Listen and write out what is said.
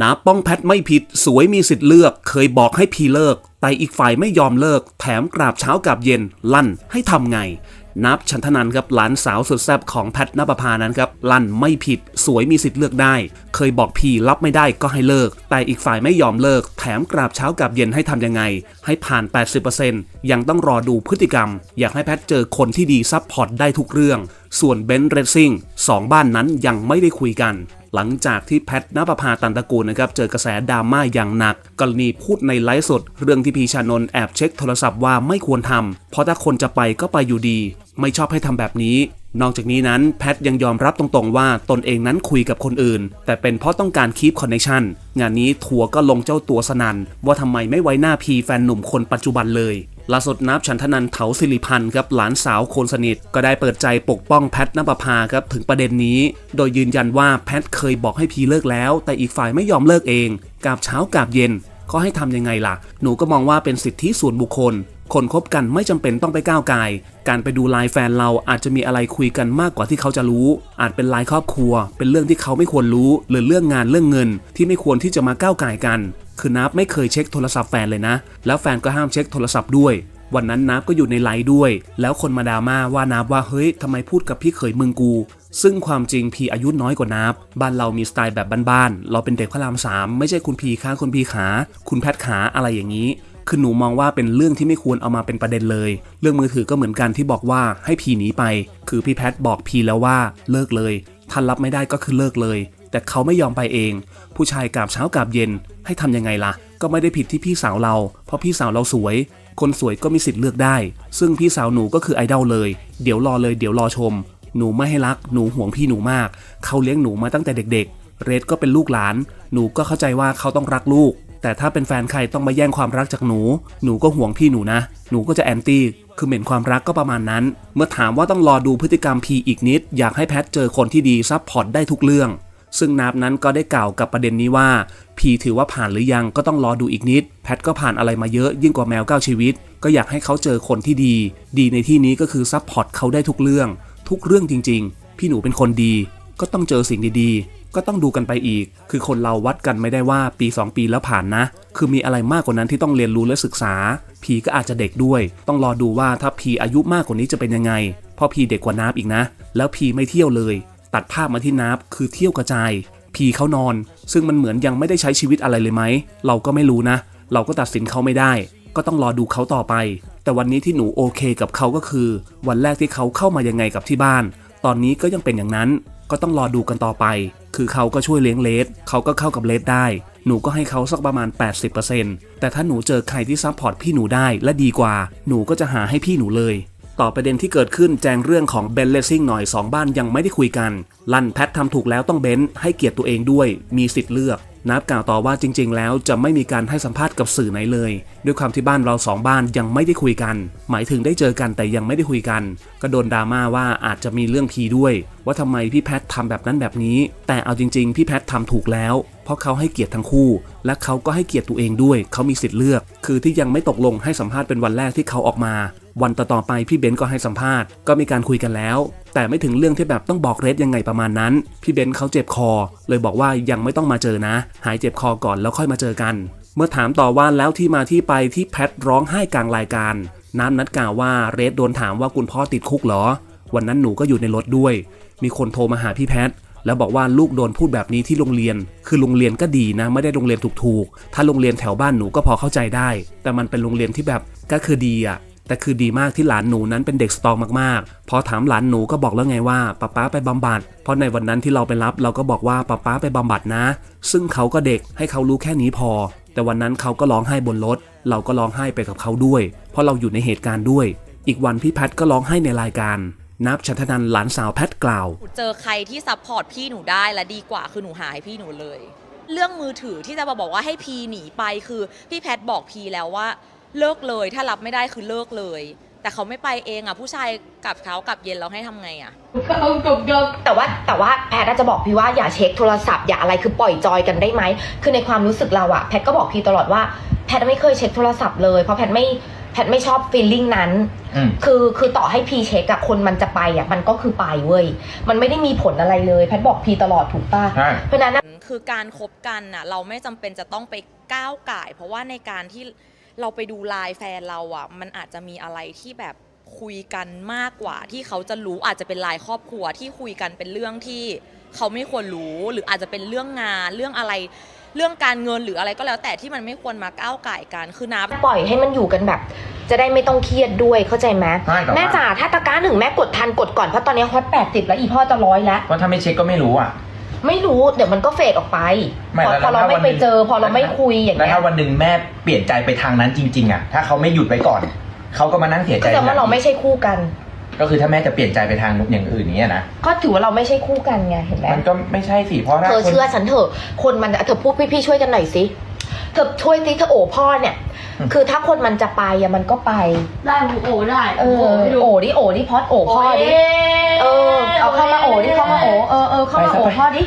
นาป้องแพทไม่ผิดสวยมีสิทธิ์เลือก เคยบอกให้พีเลิก แต่อีกฝ่ายไม่ยอมเลิก แถมกราบเช้ากราบเย็น ลั่นให้ทำไง นับชันทนันครับหลานสาวสุดแซ่บของแพทนปภานั้นครับลั่นไม่ผิด สวยมีสิทธิ์เลือกได้ เคยบอกพีรับไม่ได้ก็ให้เลิก แต่อีกฝ่ายไม่ยอมเลิก แถมกราบเช้ากราบเย็นให้ทำยังไง ให้ผ่าน 80%ยังต้องรอดูพฤติกรรม อยากให้แพทเจอคนที่ดีซับพอร์ตได้ทุกเรื่องส่วนเบนซ์เรซซิ่งสองบ้านนั้นยังไม่ได้คุยกัน หลังจากที่แพทนปภาตันตะกูลนะครับเจอกระแสดราม่าอย่างหนัก กรณีพูดในไลฟ์สด เรื่องที่พีชานนท์แอบเช็คโทรศัพท์ว่าไม่ควรทำเพราะถ้าคนจะไปก็ไปอยู่ดี ไม่ชอบให้ทำแบบนี้นอกจากนี้นั้นแพทยังยอมรับตรงๆว่าตนเองนั้นคุยกับคนอื่น แต่เป็นเพราะต้องการคีปคอนเนคชันงานนี้ทัวร์ก็ลงเจ้าตัวสนันว่าทำไมไม่ไว้หน้าพีแฟนหนุ่มคนปัจจุบันเลย ล่าสุดนับฉันทนันเถาสิริพันธ์ครับหลานสาวคนสนิท ก็ได้เปิดใจปกป้องแพทนปภาครับถึงประเด็นนี้ โดยยืนยันว่าแพทเคยบอกให้พีเลิกแล้ว แต่อีกฝ่ายไม่ยอมเลิกเองกาบเช้ากาบเย็นก็ให้ทำยังไงล่ะ หนูก็มองว่าเป็นสิทธิส่วนบุคคล คนคบกันไม่จำเป็นต้องไปก้าวไกายการไปดูไลน์แฟนเราอาจจะมีอะไรคุยกันมากกว่าที่เขาจะรู้ อาจเป็นไลน์ครอบครัว เป็นเรื่องที่เขาไม่ควรรู้ หรือเรื่องงานเรื่องเงิน ที่ไม่ควรที่จะมาก้าวไกายกัน คือนับไม่เคยเช็คโทรศัพท์แฟนเลยนะ แล้วแฟนก็ห้ามเช็คโทรศัพท์ด้วย วันนั้นนับก็อยู่ในไลน์ด้วย แล้วคนมาดราม่าว่านับว่าเฮ้ยทำไมพูดกับพี่เขยมึงกู ซึ่งความจริงพีอายุน้อยกว่านับ บ้านเรามีสไตล์แบบบ้านๆเราเป็นเด็กพระรามสามไม่ใช่คุณพีค้าคุณพีขา คุณแพทขาอะไรอย่างนี้คือหนูมองว่าเป็นเรื่องที่ไม่ควรเอามาเป็นประเด็นเลย เรื่องมือถือก็เหมือนกันที่บอกว่าให้พีหนีไป คือพี่แพทบอกพีแล้วว่าเลิกเลย ท่านรับไม่ได้ก็คือเลิกเลย แต่เขาไม่ยอมไปเอง ผู้ชายกราบเช้ากราบเย็นให้ทำยังไงล่ะ ก็ไม่ได้ผิดที่พี่สาวเรา เพราะพี่สาวเราสวย คนสวยก็มีสิทธิ์เลือกได้ ซึ่งพี่สาวหนูก็คือไอดอลเลย เดี๋ยวรอเลยเดี๋ยวรอชม หนูไม่ให้รักหนูห่วงพี่หนูมาก เขาเลี้ยงหนูมาตั้งแต่เด็ก ๆ เรดก็เป็นลูกหลาน หนูก็เข้าใจว่าเขาต้องรักลูก แต่ถ้าเป็นแฟนใครต้องมาแย่งความรักจากหนู หนูก็ห่วงพี่หนูนะ หนูก็จะแอนตี้คือเหม็นความรักก็ประมาณนั้น เมื่อถามว่าต้องรอดูพฤติกรรมพีอีกนิด อยากให้แพทเจอคนที่ดีซับพอร์ตได้ทุกเรื่อง ซึ่งนับนั้นก็ได้กล่าวกับประเด็นนี้ว่าพีถือว่าผ่านหรือยังก็ต้องรอดูอีกนิด แพทก็ผ่านอะไรมาเยอะยิ่งกว่าแมวเก้าชีวิต ก็อยากให้เขาเจอคนที่ดี ดีในที่นี้ก็คือซับพอร์ตเขาได้ทุกเรื่อง ทุกเรื่องจริง ๆ พี่หนูเป็นคนดี ก็ต้องเจอสิ่งดีๆ ก็ต้องดูกันไปอีก คือคนเราวัดกันไม่ได้ว่าปี 2 ปีแล้วผ่านนะ คือมีอะไรมากกว่านั้นที่ต้องเรียนรู้และศึกษา พีก็อาจจะเด็กด้วย ต้องรอดูว่าถ้าพีอายุมากกว่านี้จะเป็นยังไงเพราะพีเด็กกว่านับอีกนะ แล้วพีไม่เที่ยวเลย ตัดภาพมาที่นับคือเที่ยวกระจายพีเขานอน ซึ่งมันเหมือนยังไม่ได้ใช้ชีวิตอะไรเลยไหม เราก็ไม่รู้นะ เราก็ตัดสินเขาไม่ได้ ก็ต้องรอดูเขาต่อไป แต่วันนี้ที่หนูโอเคกับเขาก็คือ วันแรกที่เขาเข้ามายังไงกับที่บ้าน ตอนนี้ก็ยังเป็นอย่างนั้น ก็ต้องรอดูกันต่อไป คือเขาก็ช่วยเลี้ยงเลสเขาก็เข้ากับเลสได้หนูก็ให้เขาสักประมาณ 80%แต่ถ้าหนูเจอใครที่ซัพพอร์ตพี่หนูได้และดีกว่า หนูก็จะหาให้พี่หนูเลย ต่อประเด็นที่เกิดขึ้นแจงเรื่องของเบนเลสซิ่งหน่อย 2 บ้านยังไม่ได้คุยกัน ลั่นแพททำถูกแล้วต้องเบนให้เกียรติตัวเองด้วย มีสิทธิ์เลือก นับกล่าวต่อว่าจริง ๆ แล้วจะไม่มีการให้สัมภาษณ์กับสื่อไหนเลย ด้วยความที่บ้านเราสองบ้านยังไม่ได้คุยกัน หมายถึงได้เจอกันแต่ยังไม่ได้คุยกัน ก็โดนดราม่าว่าอาจจะมีเรื่องพีด้วย ว่าทำไมพี่แพททำแบบนั้นแบบนี้ แต่เอาจริง ๆ พี่แพททำถูกแล้ว เพราะเขาให้เกียรติทั้งคู่ และเขาก็ให้เกียรติตัวเองด้วย เขามีสิทธิ์เลือก คือที่ยังไม่ตกลงให้สัมภาษณ์เป็นวันแรกที่เขาออกมา วันต่อๆไปพี่เบนซ์ก็ให้สัมภาษณ์ก็มีการคุยกันแล้ว แต่ไม่ถึงเรื่องที่แบบต้องบอกเรทยังไงประมาณนั้น พี่เบนซ์เขาเจ็บคอ เลยบอกว่ายังไม่ต้องมาเจอนะ หายเจ็บคอก่อนแล้วค่อยมาเจอกัน เมื่อถามต่อว่าแล้วที่มาที่ไปที่แพทร้องไห้กลางรายการน้ำนัดกล่าวว่าเรทโดนถามว่าคุณพ่อติดคุกเหรอ วันนั้นหนูก็อยู่ในรถด้วย มีคนโทรมาหาพี่แพทแล้วบอกว่าลูกโดนพูดแบบนี้ที่โรงเรียน คือโรงเรียนก็ดีนะ ไม่ได้โรงเรียนถูกๆ ถ้าโรงเรียนแถวบ้านหนูก็พอเข้าใจได้ แต่มันเป็นโรงเรียนที่แบบก็คือดีอะ แต่คือดีมากที่หลานหนูนั้นเป็นเด็กสตรองมากๆ พอถามหลานหนูก็บอกแล้วไงว่าป๊าป๊าไปบำบัด เพราะในวันนั้นที่เราไปรับเราก็บอกว่าป๊าป๊าไปบำบัดนะ ซึ่งเขาก็เด็กให้เขารู้แค่นี้พอ แต่วันนั้นเขาก็ร้องไห้บนรถ เราก็ร้องไห้ไปกับเขาด้วย เพราะเราอยู่ในเหตุการณ์ด้วย อีกวันพี่แพทก็ร้องไห้ในรายการนับชันทนันหลานสาวแพทกล่าว เจอใครที่ซัพพอร์ตพี่หนูได้และดีกว่าคือหนูหาให้พี่หนูเลย เรื่องมือถือที่จะมาบอกว่าให้พีหนีไปคือพี่แพทบอกพีแล้วว่า เลิกเลย ถ้ารับไม่ได้คือเลิกเลย แต่เขาไม่ไปเองอะ ผู้ชายกลับเช้ากลับเย็นเราให้ทำไงอะแต่ว่าแต่ว่าแพทย์อะจะบอกพี่ว่าอย่าเช็คโทรศัพท์อย่าอะไรคือปล่อยจอยกันได้ไหมคือในความรู้สึกเราอะแพทย์ก็บอกพี่ตลอดว่าแพทย์ไม่เคยเช็คโทรศัพท์เลยเพราะแพทย์ไม่แพทย์ไม่ชอบฟีลลิ่งนั้น อืม คือคือต่อให้พีเช็คอะคนมันจะไปอะมันก็คือไปเว้ยมันไม่ได้มีผลอะไรเลย แพทย์บอกพีตลอดถูกป่ะใช่ เพราะฉะนั้นอะ คือการคบกันน่ะเราไม่จำเป็นจะต้องไปก้าวไก่าย เพราะว่าในการที่ เราไปดูไลน์แฟนเราอะ มันอาจจะมีอะไรที่แบบคุยกันมากกว่า ที่เขาจะรู้อาจจะเป็นไลน์ครอบครัวที่คุยกันเป็นเรื่องที่เขาไม่ควรรู้หรืออาจจะเป็นเรื่องงานเรื่องอะไร เรื่องการเงินหรืออะไรก็แล้วแต่ที่มันไม่ควรมาก้าวไก่ายกันคือนับปล่อยให้มันอยู่กันแบบ จะได้ไม่ต้องเครียดด้วยเข้าใจไหมใช่แต่ว่า แม่จ๋าถ้าตะกร้าหนึ่งแม่กดทันกดก่อนเพราะตอนนี้ฮอตแปดสิบแล้วอีพ่อจะร้อยแล้ว เพราะถ้าไม่เช็คก็ไม่รู้อะ ไม่รู้เดี๋ยวมันก็เฟดออกไปไม่พอแล้วพอเราถ้าไม่วันหไปนึ่งเจอ พอเราไม่คุยอย่างแล้วเงี้ยถ้าวันหนึ่งแม่เปลี่ยนใจไปทางนั้นจริง ๆ อะ ถ้าเขาไม่หยุดไว้ก่อน เขาก็มานั่งเสียใจก็แสดงว่าเราไม่ใช่คู่กัน ก็คือถ้าแม่จะเปลี่ยนใจไปทางอย่างอื่นเนี้ยนะ ก็ถือว่าเราไม่ใช่คู่กันไงเห็นไหม มันก็ไม่ใช่สิ เพราะถ้าเธอคน เชื่อฉันเถอะ คนมันเธอพูดพี่ๆช่วยกันหน่อยสิ เธอช่วยสิเธอโอ้พ่อเนี่ยคือถ้าคนมันจะไปอะมันก็ไป ได้หมูโอได้เออโอ้ดิโอ้ดิพอดโอ้พ่อดิเออ เอาเข้ามาโอ้ดิเข้ามาโอ้เออเออเข้ามาโอ้พ่อดิ